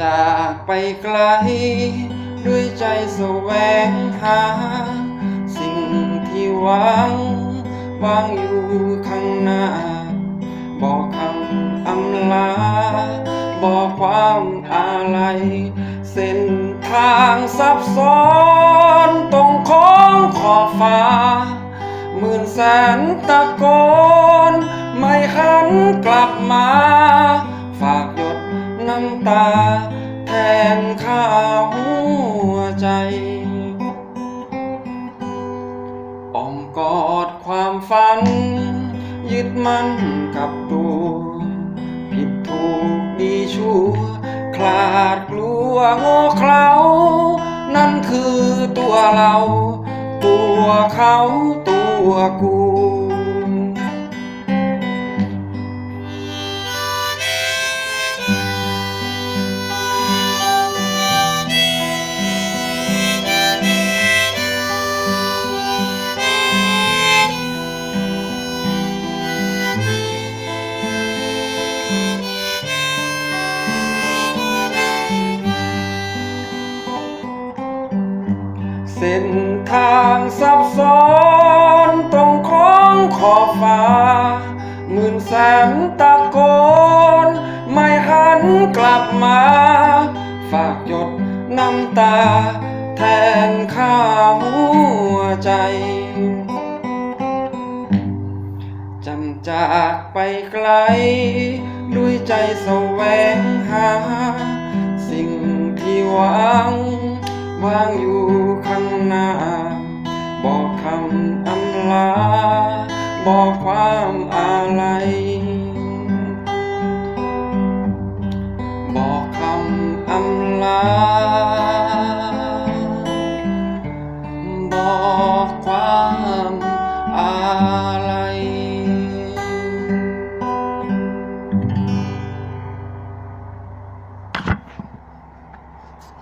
จากไปไกล ด้วยใจแสวงหา สิ่งที่หวังวางอยู่ข้างหน้า บอกคำอำลา บอกความอาลัย เส้นทางซับซ้อนตรงของขอบฟ้าหมื่นแสนตะโกน ไม่หันกลับมา ฝาก น้ำตา แทนข้าหัวใจอ้อมกอดความฝัน ยึดมั่นกับตัวผิดถูกดีชั่วคลาดกลัวโง่เขลานั่นคือตัวเรา ตัวเขาตัวกู เส้นทางซับซ้อนตรงของขอบฟ้าหมื่นแสนตะโกน ไม่หันกลับมา ฝากหยดน้ำตา แทนข้าหัวใจจำจากไปไกล ด้วยใจแสวงหา สิ่งที่หวัง วางอยู่ข้างหน้า บอกคำอำลา บอกความอะไร